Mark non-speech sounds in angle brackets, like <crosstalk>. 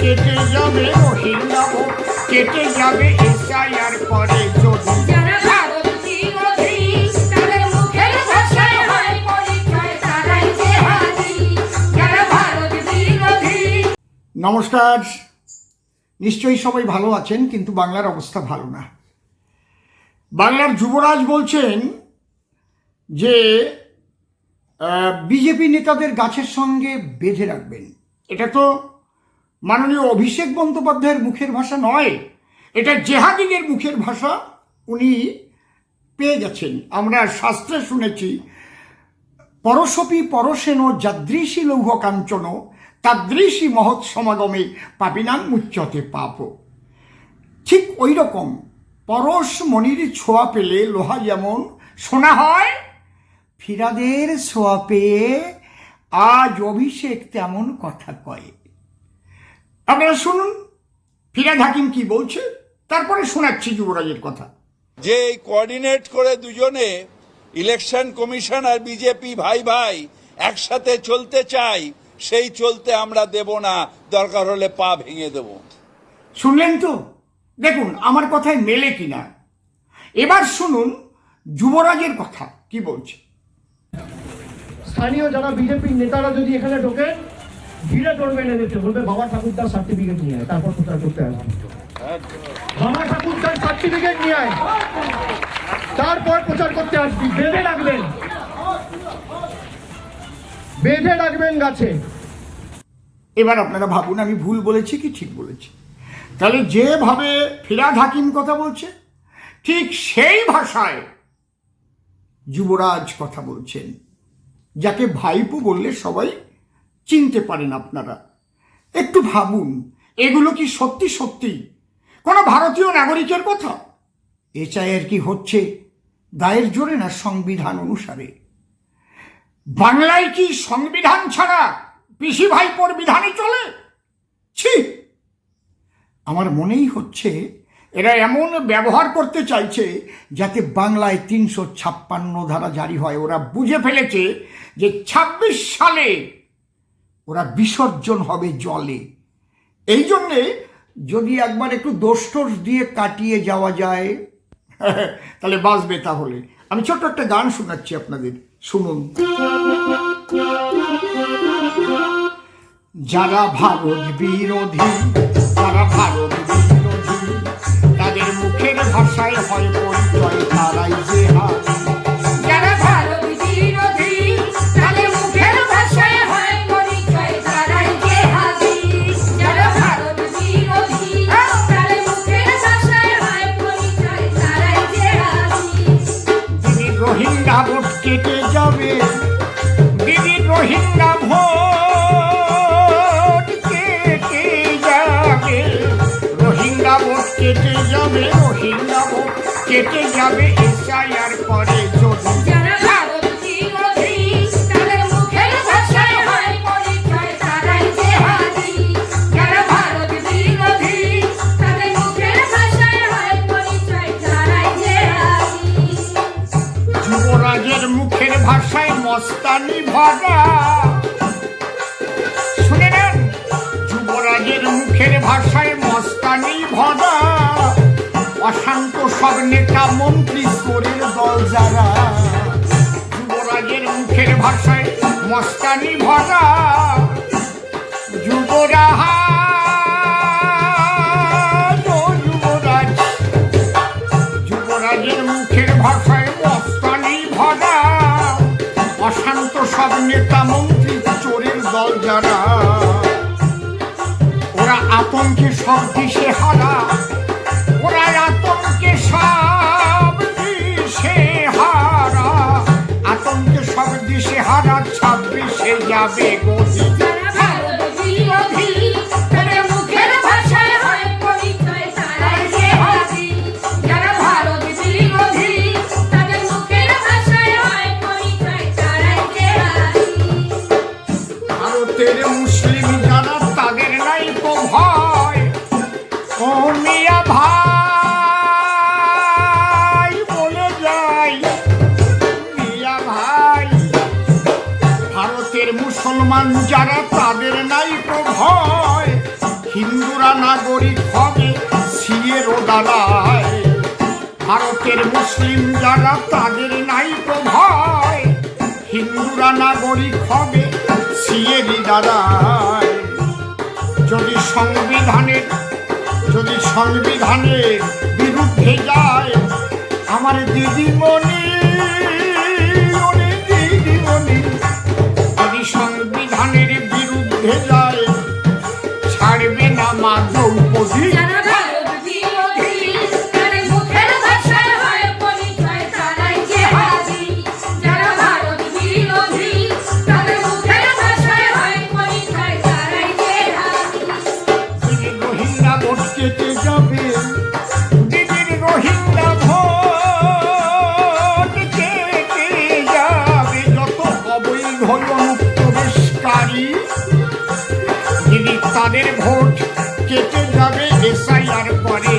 কেটে যাবে কেটে যাবে এসআইআর করে যদি। হয় নমস্কার। নিশ্চয়ই সবাই ভালো আছেন কিন্তু বাংলার অবস্থা ভালো না। বাংলার যুবরাজ বলছেন যে বিজেপি নেতাদের গাছের সঙ্গে বেঁধে রাখবেন। এটা তো মাননীয় অভিষেক বন্দ্যোপাধ্যায়ের মুখের ভাষা নয়, এটা জেহাদিদের মুখের ভাষা উনি পেয়ে গেছেন। আমরা শাস্ত্রে শুনেছি, পরশপি পরশেন যাদৃশী লৌহ কাঞ্চন, তাদৃশী মহৎ সমাগমে পাপিনাং মুচ্যতে পাপ। ঠিক ওই রকম পরশ মনির ছোঁয়া পেলে লোহা যেমন শোনা হয়, ফিরাদের ছোঁয়া পেয়ে আজ অভিষেক তেমন কথা কয়। আপনারা শুনুন। ফিরাদ হাকিম কি বলছে? তারপরে শোনাচ্ছি যুবরাজের কথা। যে এই কোঅর্ডিনেট করে দুজনে ইলেকশন কমিশন আর বিজেপি ভাই ভাই একসাথে চলতে চাই সেই চলতে আমরা দেব না। দরকার হলে পা ভেঙে দেব। শুনলেন তো? দেখুন আমার কথায় মেলে কিনা। এবার শুনুন যুবরাজের কথা কি বলছে? স্থানীয় যারা বিজেপির নেতারা যদি এখানে ঢোকে এনে দিতে বলবে, বাবা ঠাকুরদার সার্টিফিকেট নিয়ে তারপর প্রচার করতে আসবে বাবা ঠাকুরদার সার্টিফিকেট নিয়ে আয়, তারপর প্রচার করতে আসবি। বেঁধে রাখবেন। বেঁধে রাখবেন গাছে। এবার আপনারা ভাবুন, আমি ভুল বলেছি কি ঠিক বলেছি? তাহলে যেভাবে ফিরাদ হাকিম কথা বলছে, ঠিক সেই ভাষায় যুবরাজ কথা বলছেন, যাকে ভাইপো বললে সবাই চিনতে পারেন আপনারা। একটু ভাবুন, এগুলো কি সত্যি সত্যি? কোনো ভারতীয় নাগরিকের কথা? এচাইয়ের কি হচ্ছে? দায়ের জোরে না সংবিধান অনুসারে? বাংলায় কি সংবিধান ছাড়া পিসি ভাইপোর বিধানে চলে? ছি! আমার মনেই হচ্ছে, এরা এমন ব্যবহার করতে চাইছে যাতে বাংলায় তিনশো ছাপ্পান্ন ধারা জারি হয়। ওরা বুঝে ফেলেছে যে ২৬ সালে ওরা বিসর্জন হবে জলে। এই জন্যে যদি একবার একটু দোষ টোষ দিয়ে কাটিয়ে যাওয়া যায়, <laughs> তাহলে বাঁচবে তাহলে। আমি ছোট্ট একটা গান শোনাচ্ছি আপনাদের, শুনুন। যারা ভারত বিরোধী তারা ভারত ভাষায় মস্তানি ভরা শুনে নেন, যুবরাজের মুখের ভাষায় মস্তানি ভরা অশান্ত সব নেতা মন্ত্রী চোরের দল যারা। যুবরাজের মুখের ভাষায় মস্তানি ভরা যুবরাজ যারা ওরা আতঙ্কে সব দিশে হারা। ওরা আতঙ্কে সব দিশে হারা। আতঙ্কে সব দিশে হারা, ছাব্বিশে যাবে গতি মুসলমান যারা তাদের নাই ভয়। হিন্দুরা নাগরিক হবে সিএরও দাঁড়ায় ভারতের মুসলিম যারা তাদের নাই ভয়। হিন্দুরা নাগরিক হবে সিএরই দাঁড়ায় যদি সংবিধানের যদি সংবিধানের বিরুদ্ধে যায়, আমার দিদিমণি বিরুদ্ধে কেটে যাবে এসআইআর পরে।